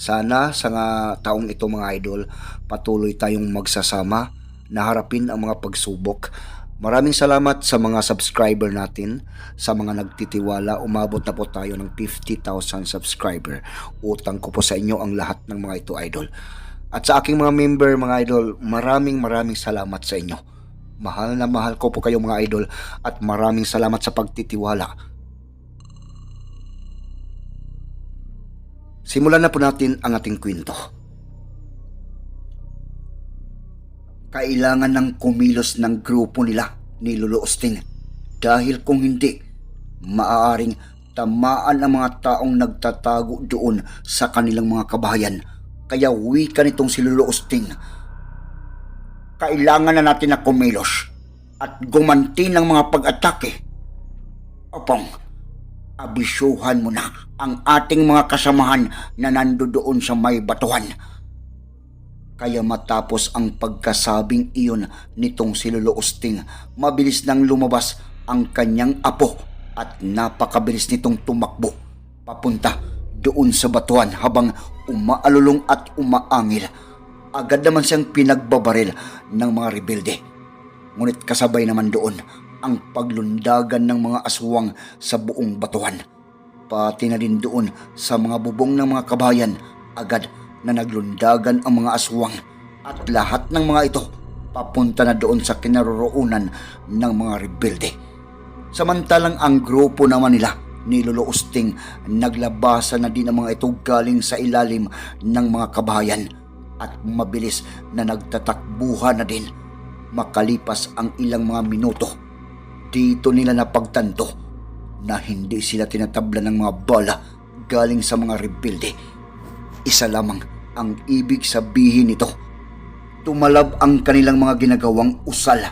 Sana sa nga taong ito mga idol, patuloy tayong magsasama na harapin ang mga pagsubok. Maraming salamat sa mga subscriber natin, sa mga nagtitiwala. Umabot na po tayo ng 50,000 subscriber. Utang ko po sa inyo ang lahat ng mga ito idol. At sa aking mga member mga idol, maraming maraming salamat sa inyo. Mahal na mahal ko po kayo mga idol at maraming salamat sa pagtitiwala. Simulan na po natin ang ating kwento. Kailangan ng kumilos ng grupo nila ni Lolo Osting dahil kung hindi, maaaring tamaan ang mga taong nagtatago doon sa kanilang mga kabahayan. Kaya wika nitong si Lolo Osting kailangan na natin na kumilos at gumanti ng mga pag-atake. Opong, abisyuhan mo na ang ating mga kasamahan na nandoon sa may batuhan. Kaya matapos ang pagkasabing iyon nitong si Lolo Usting, mabilis nang lumabas ang kanyang apo at napakabilis nitong tumakbo papunta doon sa batuhan habang umaalulong at umaangil agad naman siyang pinagbabaril ng mga rebelde. Ngunit kasabay naman doon ang paglundagan ng mga aswang sa buong batuhan. Pati na din doon sa mga bubong ng mga kabayan, agad na naglundagan ang mga aswang at lahat ng mga ito papunta na doon sa kinaroroonan ng mga rebelde. Samantalang ang grupo naman nila ni Lolo Usting naglabasa na din ang mga ito galing sa ilalim ng mga kabayan at mabilis na nagtatakbuhan na din makalipas ang ilang mga minuto. Dito nila napagtanto na hindi sila tinatabla ng mga bala galing sa mga rebelde. Isa lamang ang ibig sabihin nito. Tumalab ang kanilang mga ginagawang usal.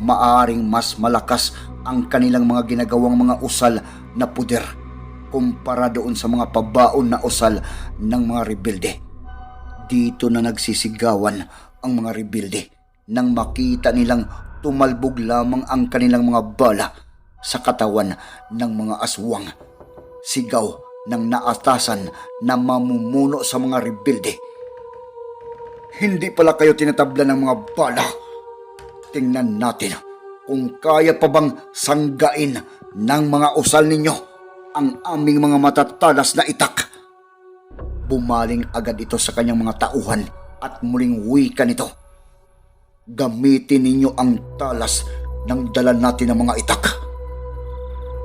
Maaring mas malakas ang kanilang mga ginagawang mga usal na puder kumpara doon sa mga pabaon na usal ng mga rebelde. Dito na nagsisigawan ang mga rebelde nang makita nilang tumalbog lamang ang kanilang mga bala sa katawan ng mga aswang. Sigaw ng naatasan na mamumuno sa mga rebelde. Hindi pala kayo tinatabla ng mga bala. Tingnan natin kung kaya pa bang sanggain ng mga usal ninyo ang aming mga matatalas na itak. Bumaling agad ito sa kanyang mga tauhan at muling wika nito. Gamitin ninyo ang talas ng dala natin ng mga itak.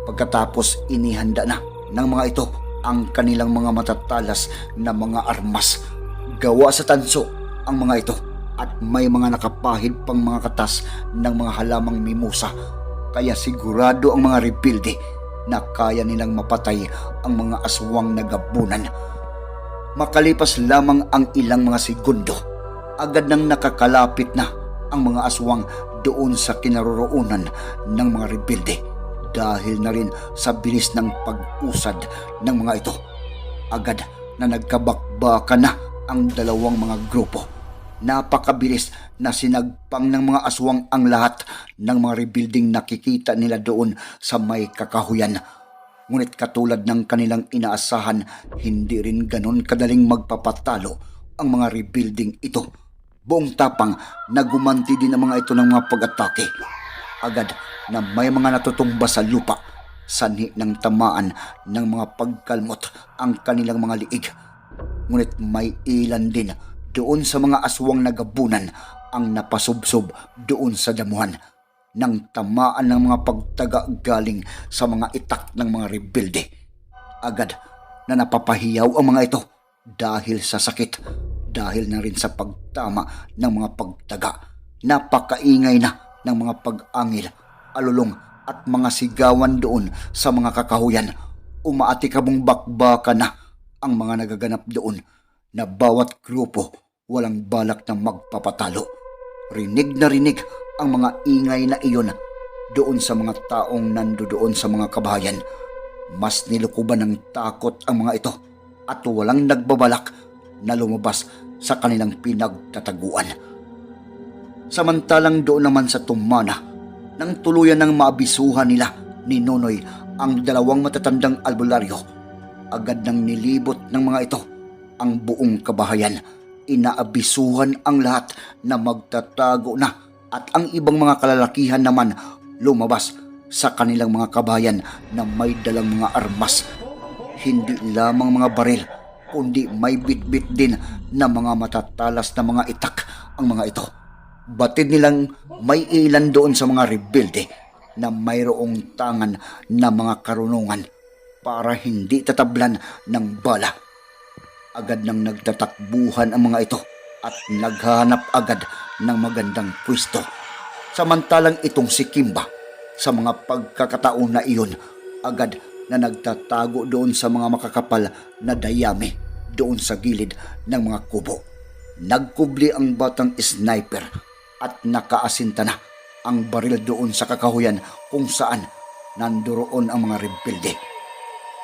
Pagkatapos inihanda na ng mga ito ang kanilang mga matatalas na mga armas. Gawa sa tanso ang mga ito at may mga nakapahid pang mga katas ng mga halamang mimosa. Kaya sigurado ang mga rebelde na kaya nilang mapatay ang mga aswang na gabunan. Makalipas lamang ang ilang mga segundo, agad nang nakakalapit na ang mga aswang doon sa kinaroroonan ng mga rebelde dahil na rin sa bilis ng pag-usad ng mga ito. Agad na nagkabakbaka na ang dalawang mga grupo. Napakabilis na sinagpang ng mga aswang ang lahat ng mga rebuilding nakikita nila doon sa may kakahuyan. Ngunit katulad ng kanilang inaasahan, hindi rin ganon kadaling magpapatalo ang mga rebuilding ito. Buong tapang na gumanti din ang mga ito ng mga pag-atake. Agad na may mga natutumba sa lupa, sanhi ng tamaan ng mga pagkalmot ang kanilang mga liig. Ngunit may ilan din doon sa mga aswang nagabunan ang napasubsob doon sa damuhan nang tamaan ng mga pagtaga galing sa mga itak ng mga rebelde. Agad na napapahiyaw ang mga ito dahil sa sakit, dahil na rin sa pagtama ng mga pagtaga. Napakaingay na ng mga pag-angil, alulong at mga sigawan doon sa mga kakahuyan. Umaatikabong bakbaka na ang mga nagaganap doon na bawat grupo walang balak na magpapatalo. Rinig na rinig ang mga ingay na iyon doon sa mga taong nandoon sa mga kabahayan. Mas nilukuban ng takot ang mga ito at walang nagbabalak na lumabas sa kanilang pinagtataguan. Samantalang doon naman sa tumana, nang tuluyan ng maabisuhan nila ni Nonoy ang dalawang matatandang albularyo, agad nang nilibot ng mga ito ang buong kabahayan. Inaabisuhan ang lahat na magtatago na at ang ibang mga kalalakihan naman lumabas sa kanilang mga kabayan na may dalang mga armas. Hindi lamang mga baril, kundi may bitbit din na mga matatalas na mga itak ang mga ito. Batid nilang may ilan doon sa mga rebelde na mayroong tangan na mga karunungan para hindi tatablan ng bala. Agad nang nagtatakbuhan ang mga ito at naghanap agad ng magandang pwesto. Samantalang itong si Kimba, sa mga pagkakataon na iyon, agad na nagtatago doon sa mga makakapal na dayami doon sa gilid ng mga kubo. Nagkubli ang batang sniper at nakaasinta na ang baril doon sa kakahuyan kung saan nanduroon ang mga rebelde.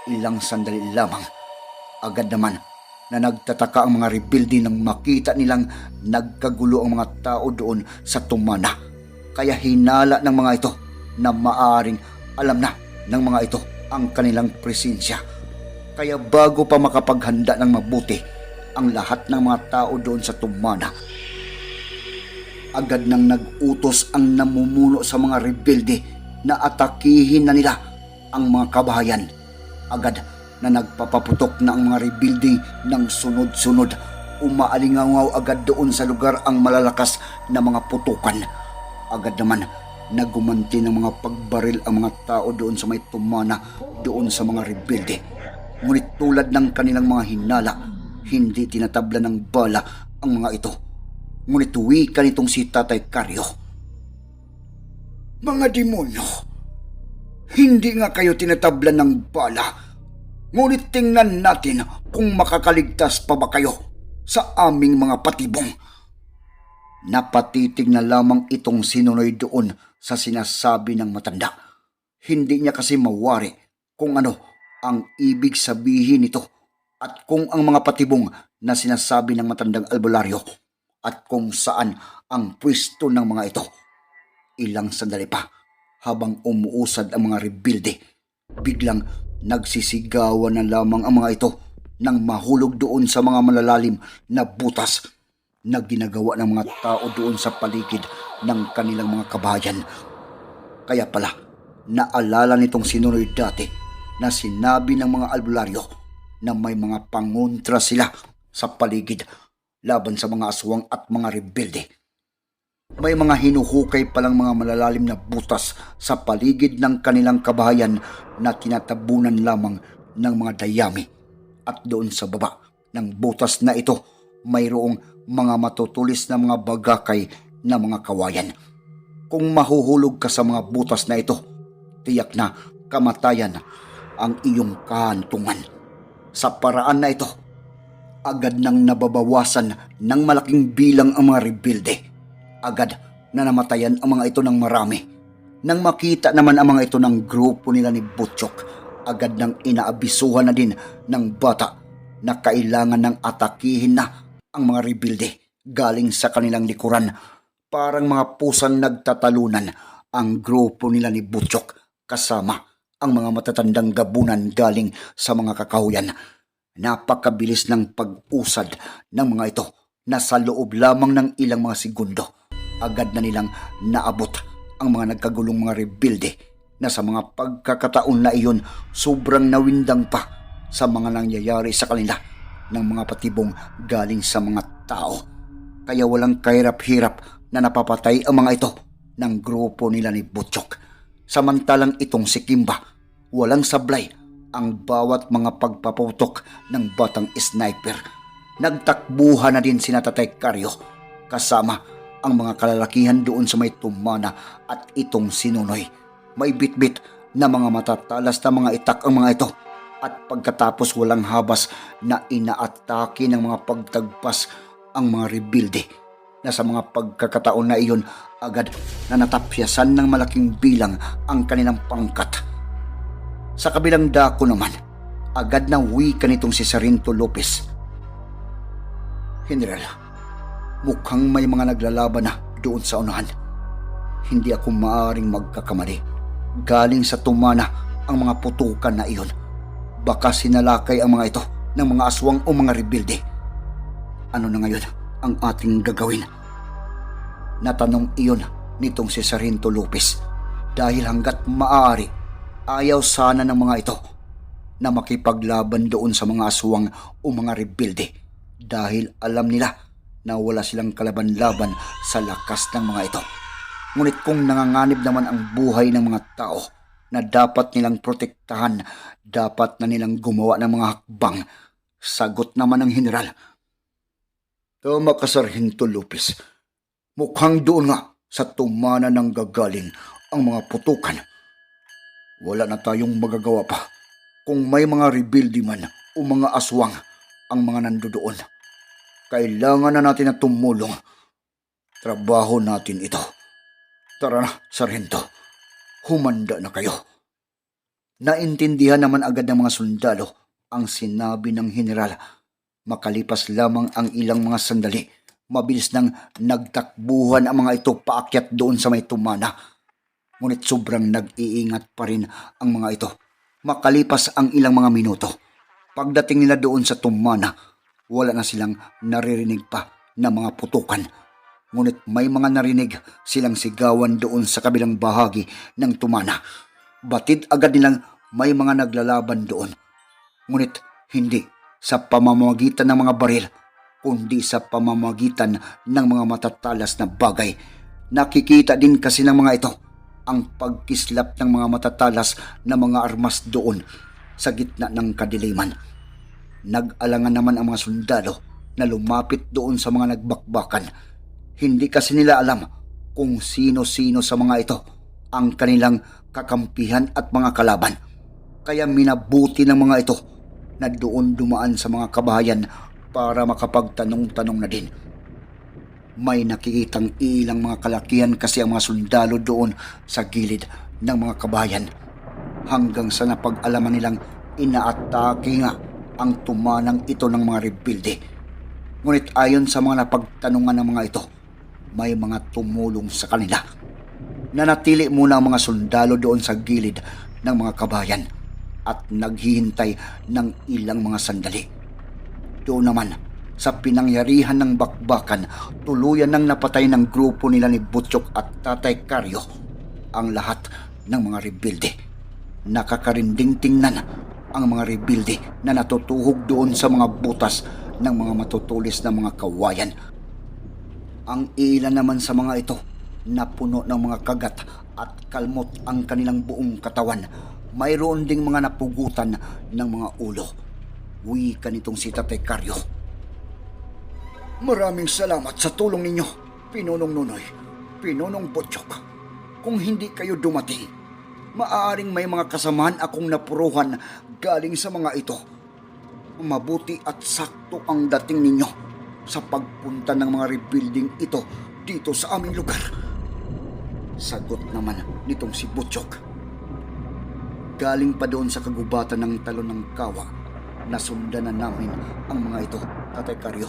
Ilang sandali lamang, agad naman na nagtataka ang mga rebelde nang makita nilang nagkagulo ang mga tao doon sa tumana. Kaya hinala ng mga ito na maaring alam na ng mga ito ang kanilang presensya. Kaya bago pa makapaghanda ng mabuti ang lahat ng mga tao doon sa tumana, agad nang nag-utos ang namumuno sa mga rebelde na atakihin na nila ang mga kabahayan. Agad na nagpapaputok na ang mga rebelde ng sunod-sunod. Umaalingaw agad doon sa lugar ang malalakas na mga putukan. Agad naman nagumanti ng mga pagbaril ang mga tao doon sa may tumana doon sa mga rebelde. Ngunit tulad ng kanilang mga hinala, hindi tinatabla ng bala ang mga ito. Ngunit wika nitong si Tatay Karyo. Mga demonyo, hindi nga kayo tinatabla ng bala. Ngunit tingnan natin kung makakaligtas pa ba kayo sa aming mga patibong. Napatitig na lamang itong sinunoy doon sa sinasabi ng matanda. Hindi niya kasi mawari kung ano ang ibig sabihin nito at kung ang mga patibong na sinasabi ng matandang albularyo at kung saan ang pwesto ng mga ito. Ilang sandali pa habang umuusad ang mga rebelde, biglang nagsisigawan na lamang ang mga ito nang mahulog doon sa mga malalalim na butas na ginagawa ng mga tao doon sa paligid ng kanilang mga kabayan. Kaya pala, naalala nitong sinunoy dati na sinabi ng mga albularyo na may mga pangontra sila sa paligid laban sa mga aswang at mga rebelde. May mga hinuhukay palang mga malalalim na butas sa paligid ng kanilang kabahayan na tinatabunan lamang ng mga dayami. At doon sa baba ng butas na ito, mayroong mga matutulis na mga bagakay na mga kawayan. Kung mahuhulog ka sa mga butas na ito, tiyak na kamatayan ang iyong kahantungan. Sa paraan na ito, agad nang nababawasan ng malaking bilang ang mga rebelde. Agad na namatayan ang mga ito ng marami. Nang makita naman ang mga ito ng grupo nila ni Butchok, agad nang inaabisuhan na din ng bata na kailangan ng atakihin na ang mga rebelde galing sa kanilang likuran. Parang mga pusang nagtatalunan ang grupo nila ni Butchok kasama ang mga matatandang gabunan galing sa mga kakahuyan. Napakabilis ng pag-usad ng mga ito na sa loob lamang ng ilang mga segundo, agad na nilang naabot ang mga nagkagulong mga rebelde na sa mga pagkakataon na iyon sobrang nawindang pa sa mga nangyayari sa kanila ng mga patibong galing sa mga tao. Kaya walang kahirap-hirap na napapatay ang mga ito ng grupo nila ni Butchok. Samantalang itong si Kimba, walang sablay ang bawat mga pagpaputok ng batang sniper. Nagtakbuhan na din si Tatay Karyo kasama ang mga kalalakihan doon sa may tumana at itong sinunoy. May bitbit na mga matatalas na mga itak ang mga ito at pagkatapos walang habas na inaatake ng mga pagtagpas ang mga rebelde na sa mga pagkakataon na iyon agad na natapyasan ng malaking bilang ang kanilang pangkat. Sa kabilang dako naman, agad na wika nitong si Sarinto Lopez. General, mukhang may mga naglalaban na doon sa unahan. Hindi ako maaring magkakamali. Galing sa tumana ang mga putukan na iyon. Baka sinalakay ang mga ito ng mga aswang o mga rebilde. Ano na ngayon ang ating gagawin? Natanong iyon nitong si Sargento Lopez dahil hanggat maaari ayaw sana ng mga ito na makipaglaban doon sa mga aswang o mga rebilde dahil alam nila na wala silang kalaban-laban sa lakas ng mga ito. Ngunit kung nanganganib naman ang buhay ng mga tao na dapat nilang protektahan, dapat na nilang gumawa ng mga hakbang, sagot naman ng general. Tama ka, Sargento Lopez. Mukhang doon nga sa tumana ng gagaling ang mga putukan. Wala na tayong magagawa pa kung may mga rebuildi man o mga aswang ang mga nandoon. Kailangan na natin na tumulong. Trabaho natin ito. Tara na, Sargento. Humanda na kayo. Naintindihan naman agad ng mga sundalo ang sinabi ng general. Makalipas lamang ang ilang mga sandali, mabilis nang nagtakbuhan ang mga ito paakyat doon sa may tumana. Ngunit sobrang nag-iingat pa rin ang mga ito. Makalipas ang ilang mga minuto, pagdating nila doon sa tumana, wala na silang naririnig pa na mga putukan. Ngunit may mga narinig silang sigawan doon sa kabilang bahagi ng tumana. Batid agad nilang may mga naglalaban doon. Ngunit hindi sa pamamagitan ng mga baril, kundi sa pamamagitan ng mga matatalas na bagay. Nakikita din kasi ng mga ito ang pagkislap ng mga matatalas na mga armas doon sa gitna ng kadiliman. Nag-alangan naman ang mga sundalo na lumapit doon sa mga nagbakbakan. Hindi kasi nila alam kung sino-sino sa mga ito ang kanilang kakampihan at mga kalaban. Kaya minabuti ng mga ito na doon dumaan sa mga kabahayan para makapagtanong-tanong na din. May nakikitang ilang mga kalakihan kasi ang mga sundalo doon sa gilid ng mga kabayan hanggang sa napag-alaman nilang inaatake nga ang tumanang ito ng mga rebilde. Ngunit ayon sa mga napagtanungan ng mga ito, may mga tumulong sa kanila. Nanatili muna ang mga sundalo doon sa gilid ng mga kabayan at naghihintay ng ilang mga sandali. Doon naman, sa pinangyarihan ng bakbakan, tuluyan nang napatay ng grupo nila ni Butchok at Tatay Karyo ang lahat ng mga rebilde. Nakakarinding tingnan ang mga rebilde na natutuhog doon sa mga butas ng mga matutulis na mga kawayan. Ang ilan naman sa mga ito na puno ng mga kagat at kalmot ang kanilang buong katawan. Mayroon ding mga napugutan ng mga ulo. Wika nitong si Tatay Karyo. Maraming salamat sa tulong ninyo, Pinunong Nunoy, Pinunong Butchok. Kung hindi kayo dumating, maaaring may mga kasamahan akong napuruhan galing sa mga ito. Mabuti at sakto ang dating ninyo sa pagpunta ng mga rebuilding ito dito sa aming lugar. Sagot naman nitong si Butchok. Galing pa doon sa kagubatan ng talon ng kawa, nasundan na namin ang mga ito, Tatay Karyo,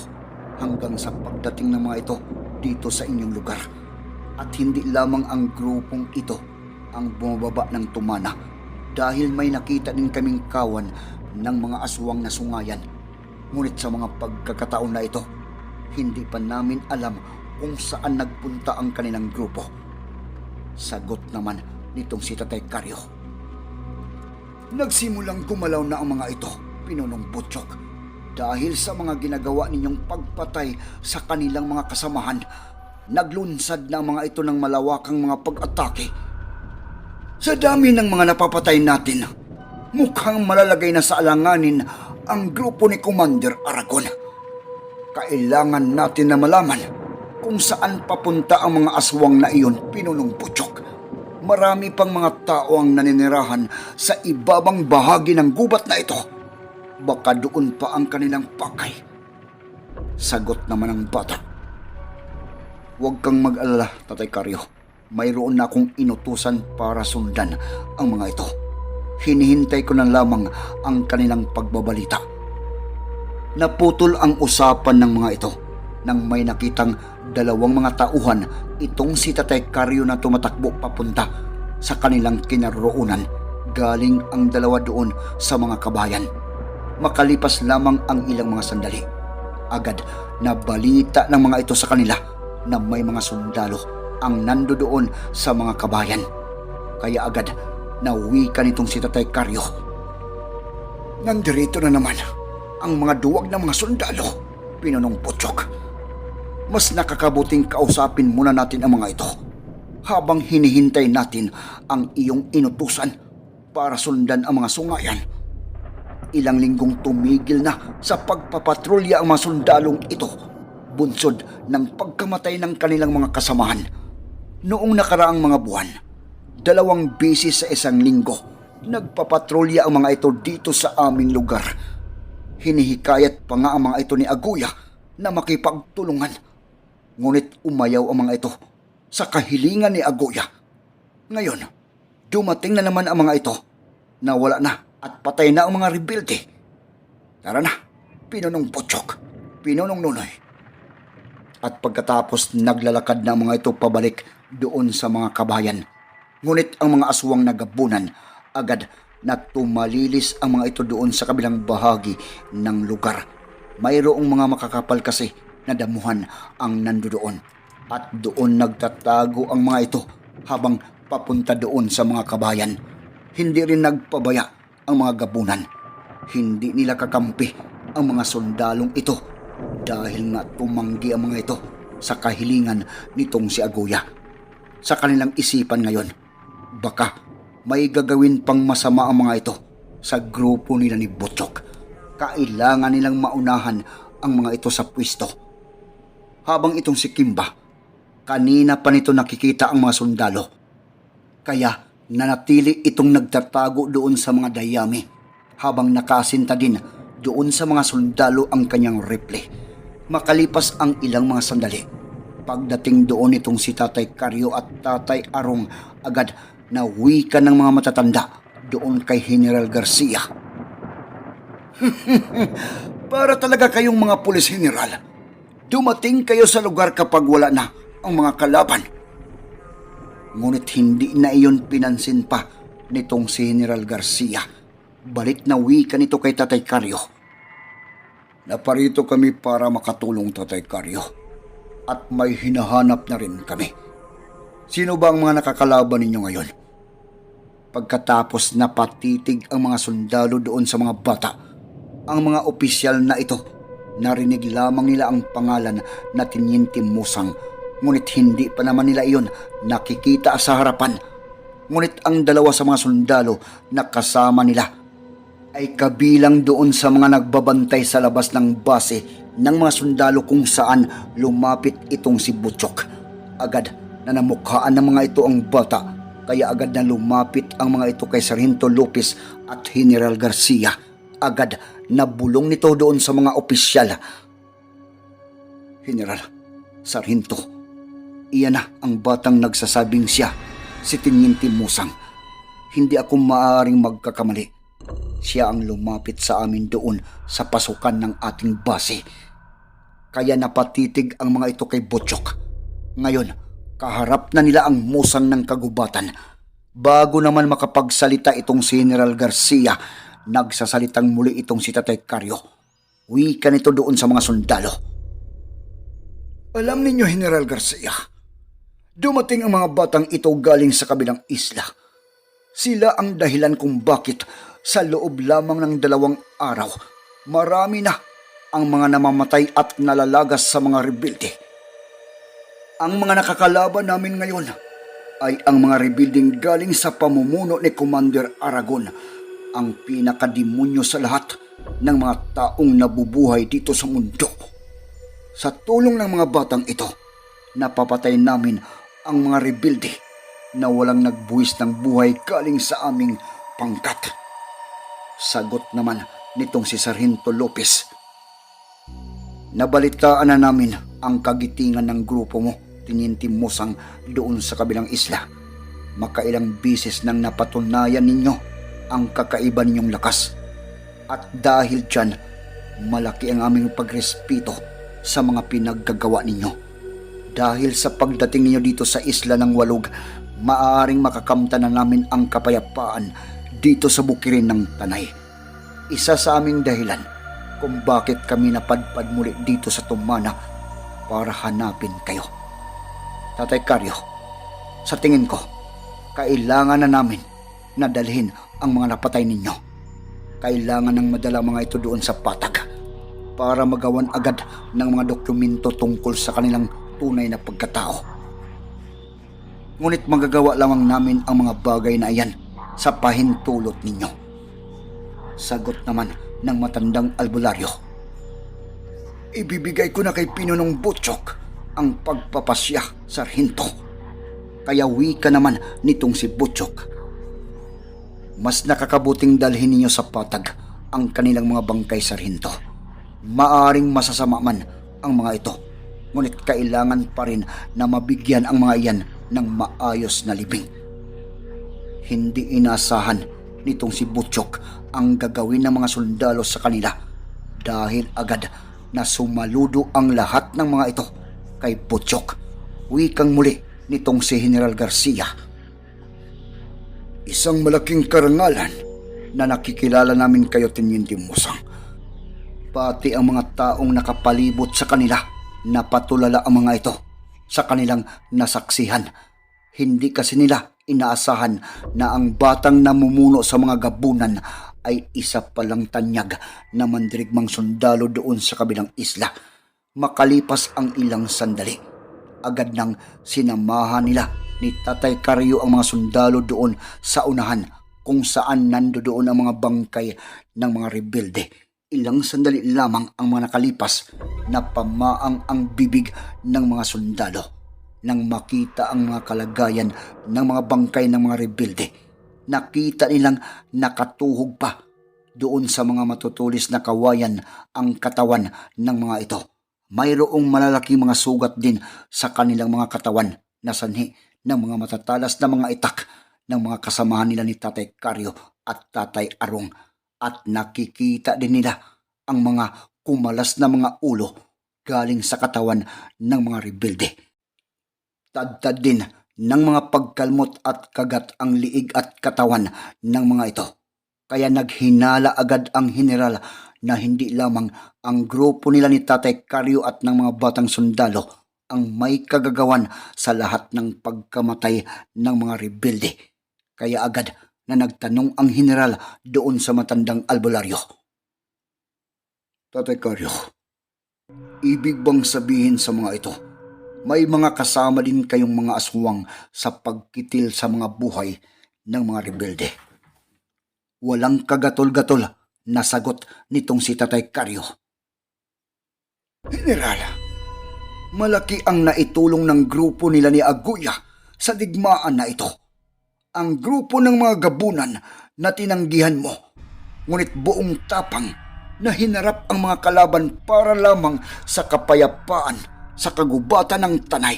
hanggang sa pagdating ng mga ito dito sa inyong lugar. At hindi lamang ang grupong ito ang bumababa ng tumana dahil may nakita din kaming kawan ng mga aswang na sungayan. Ngunit sa mga pagkakataon na ito, hindi pa namin alam kung saan nagpunta ang kanilang grupo. Sagot naman nitong si Tatay Karyo. Nagsimulang gumalaw na ang mga ito, Pinunong Butchok, dahil sa mga ginagawa ninyong pagpatay sa kanilang mga kasamahan. Naglunsad na ang mga ito ng malawakang mga pag-atake. Sa dami ng mga napapatay natin, mukhang malalagay na sa alanganin ang grupo ni Commander Aragon. Kailangan natin na malaman kung saan papunta ang mga aswang na iyon, Pinunong Butchok. Marami pang mga tao ang naninirahan sa ibabang bahagi ng gubat na ito. Baka doon pa ang kanilang pakay. Sagot naman ng bata. Huwag kang mag-alala, Tatay Karyo. Mayroon na akong inutusan para sundan ang mga ito. Hinihintay ko na lamang ang kanilang pagbabalita. Naputol ang usapan ng mga ito nang may nakitang dalawang mga tauhan itong si Tatay Karyo na tumatakbo papunta sa kanilang kinaroonan galing ang dalawa doon sa mga kabayan. Makalipas lamang ang ilang mga sandali. Agad na balita ng mga ito sa kanila na may mga sundalo ang nando doon sa mga kabayan. Kaya agad nauwi ka nitong si Tatay Karyo. Nandirito na naman ang mga duwag ng mga sundalo, pinunong putyok. Mas nakakabuting kausapin muna natin ang mga ito habang hinihintay natin ang iyong inutusan para sundan ang mga sungayan. Ilang linggong tumigil na sa pagpapatrolya ang mga sundalong ito, bunsod ng pagkamatay ng kanilang mga kasamahan. Noong nakaraang mga buwan, dalawang beses sa isang linggo, nagpapatrolya ang mga ito dito sa aming lugar. Hinihikayat pa nga ang mga ito ni Aguya na makipagtulungan. Ngunit umayaw ang mga ito sa kahilingan ni Agoya. Ngayon, dumating na naman ang mga ito na wala na at patay na ang mga rebelde. Tara na, pinunong potsok, pinunong nunoy. At pagkatapos naglalakad na ang mga ito pabalik doon sa mga kabayan. Ngunit ang mga aswang nagabunan agad na tumalilis ang mga ito doon sa kabilang bahagi ng lugar. Mayroong mga makakapal kasi na damuhan ang nandoon at doon nagtatago ang mga ito habang papunta doon sa mga kabayan. Hindi rin nagpabaya ang mga gabunan. Hindi nila kakampi ang mga sundalong ito dahil nga tumanggi ang mga ito sa kahilingan nitong si Aguya. Sa kanilang isipan ngayon, baka may gagawin pang masama ang mga ito sa grupo nila ni Butchok. Kailangan nilang maunahan ang mga ito sa pwesto. Habang itong si Kimba, kanina pa nito nakikita ang mga sundalo. Kaya nanatili itong nagtatago doon sa mga dayami habang nakasinta din doon sa mga sundalo ang kanyang rifle. Makalipas ang ilang mga sandali, pagdating doon itong si Tatay Karyo at Tatay Arong agad na wika ng mga matatanda doon kay General Garcia. Para talaga kayong mga pulis general. Dumating kayo sa lugar kapag wala na ang mga kalaban. Ngunit hindi na iyon pinansin pa nitong si General Garcia. Balik na wika nito kay Tatay Karyo. Naparito kami para makatulong Tatay Karyo. At may hinahanap na rin kami. Sino ba ang mga nakakalaban ninyo ngayon? Pagkatapos napatitig ang mga sundalo doon sa mga bata, ang mga opisyal na ito, narinig lamang nila ang pangalan na Tiniente Musang, ngunit hindi pa naman nila iyon nakikita sa harapan. Ngunit ang dalawa sa mga sundalo na kasama nila ay kabilang doon sa mga nagbabantay sa labas ng base ng mga sundalo kung saan lumapit itong si Butchok. Agad na namukhaan ng mga ito ang bata kaya agad na lumapit ang mga ito kay Sargento Lopez at General Garcia. Agad na bulong nito doon sa mga opisyal. General, Sargento, iyan na ang batang nagsasabing siya, si Tiniente Musang. Hindi ako maaaring magkakamali. Siya ang lumapit sa amin doon sa pasukan ng ating base. Kaya napatitig ang mga ito kay Butchok. Ngayon, kaharap na nila ang musang ng kagubatan. Bago naman makapagsalita itong si General Garcia, nagsasalitang muli itong si Tatay Karyo. Wika nito doon sa mga sundalo. Alam ninyo, General Garcia, dumating ang mga batang ito galing sa kabilang isla. Sila ang dahilan kung bakit sa loob lamang ng dalawang araw, marami na ang mga namamatay at nalalagas sa mga rebelde. Ang mga nakakalaban namin ngayon ay ang mga rebuilding galing sa pamumuno ni Commander Aragon, ang pinakademonyo sa lahat ng mga taong nabubuhay dito sa mundo. Sa tulong ng mga batang ito, napapatay namin ang mga rebelde na walang nagbuwis ng buhay galing sa aming pangkat. Sagot naman nitong si Sargento Lopez. Nabalitaan na namin ang kagitingan ng grupo mo, Tiniente Musang, doon sa kabilang isla. Makailang bisis nang napatunayan ninyo ang kakaiba ninyong lakas. At dahil dyan, malaki ang aming pagrespeto sa mga pinaggagawa ninyo. Dahil sa pagdating ninyo dito sa isla ng Walog, maaaring makakamta na namin ang kapayapaan dito sa bukirin ng Tanay. Isa sa aming dahilan kung bakit kami napadpad muli dito sa Tumana para hanapin kayo. Tatay Karyo, sa tingin ko, kailangan na namin na dalhin ang mga napatay ninyo. Kailangan ng madala mga ito doon sa patag para magawan agad ng mga dokumento tungkol sa kanilang tunay na pagkatao. Ngunit magagawa lamang namin ang mga bagay na iyan sa pahintulot ninyo. Sagot naman ng matandang albularyo. Ibibigay ko na kay Pinunong Butchok ang pagpapasya, Sarhinto. Kaya wika naman nitong si Butchok. Mas nakakabuting dalhin ninyo sa patag ang kanilang mga bangkay, Sarhinto. Maaring masasama man ang mga ito. Ngunit kailangan pa rin na mabigyan ang mga iyan ng maayos na libing. Hindi inasahan nitong si Butchok ang gagawin ng mga sundalo sa kanila dahil agad na sumaludo ang lahat ng mga ito kay Butchok. Wikang muli nitong si General Garcia. Isang malaking karangalan na nakikilala namin kayo, Teniente Musang. Pati ang mga taong nakapalibot sa kanila napatulala ang mga ito sa kanilang nasaksihan. Hindi kasi nila inaasahan na ang batang namumuno sa mga gabunan ay isa palang tanyag na mandirigmang sundalo doon sa kabilang isla. Makalipas ang ilang sandali, agad nang sinamahan nila ni Tatay Karyo ang mga sundalo doon sa unahan kung saan nando doon ang mga bangkay ng mga rebelde. Ilang sandali lamang ang mga nakalipas na pamaang ang bibig ng mga sundalo nang makita ang mga kalagayan ng mga bangkay ng mga rebelde. Nakita nilang nakatuhog pa doon sa mga matutulis na kawayan ang katawan ng mga ito. Mayroong malalaki mga sugat din sa kanilang mga katawan na sanhi ng mga matatalas na mga itak ng mga kasamahan nila ni Tatay Karyo at Tatay Arong at nakikita din nila ang mga kumalas na mga ulo galing sa katawan ng mga rebelde. Tadtad din ng mga pagkalmot at kagat ang liig at katawan ng mga ito. Kaya naghinala agad ang general na hindi lamang ang grupo nila ni Tatay Karyo at ng mga batang sundalo ang may kagagawan sa lahat ng pagkamatay ng mga rebelde. Kaya agad na nagtanong ang general doon sa matandang albularyo. Tatay Karyo, ibig bang sabihin sa mga ito, may mga kasama din kayong mga aswang sa pagkitil sa mga buhay ng mga rebelde? Walang kagatol-gatol na sagot nitong si Tatay Karyo. General, malaki ang naitulong ng grupo nila ni Aguya sa digmaan na ito. Ang grupo ng mga gabunan na tinanggihan mo, ngunit buong tapang na hinarap ang mga kalaban para lamang sa kapayapaan sa kagubatan ng tanay.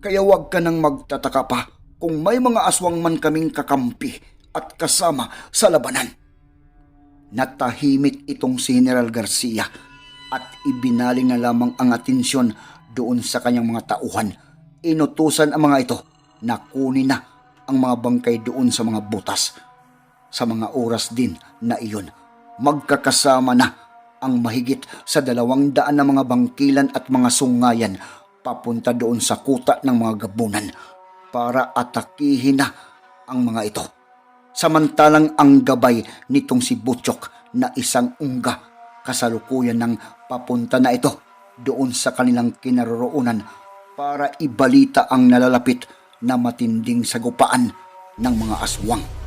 Kaya huwag ka nang magtataka pa kung may mga aswang man kaming kakampi at kasama sa labanan. Natahimik itong si General Garcia at ibinaling na lamang ang atensyon doon sa kanyang mga tauhan. Inutusan ang mga ito na kunin na ang mga bangkay doon sa mga butas. Sa mga oras din na iyon, magkakasama na ang mahigit sa dalawang daan na mga bangkilan at mga sungayan papunta doon sa kuta ng mga gabunan para atakihin na ang mga ito. Samantalang ang gabay nitong si Butchok na isang ungga kasalukuyan ng papunta na ito doon sa kanilang kinaroroonan para ibalita ang nalalapit na matinding sagupaan ng mga aswang.